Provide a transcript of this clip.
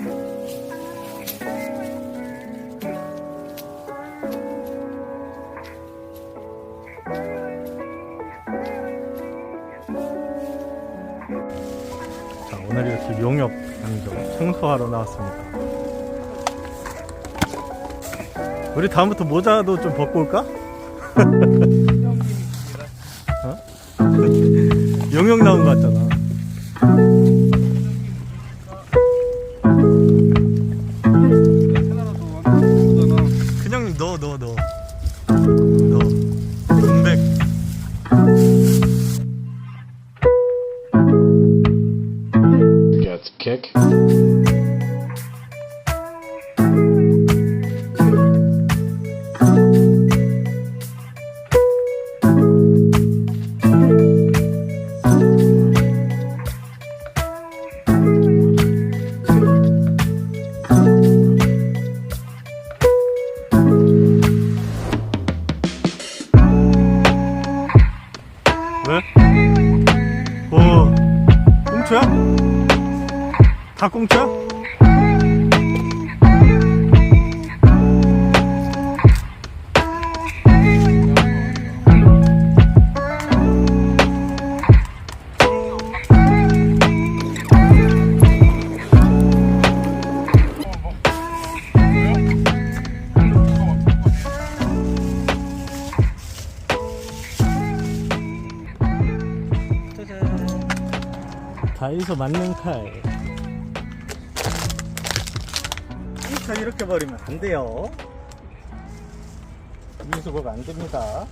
자, 오늘 이렇게 용역 아니죠 청소하러 나왔습니다. 우리 다음부터 모자도 좀 벗고 올까? 어? 용역 나온 거 같잖아. Kick. 왜? 오 꽁초야? 다 꽁초야? 다이소 맞는 칼. 이렇게 버리면 안 돼요. 분리수거가 안 됩니다.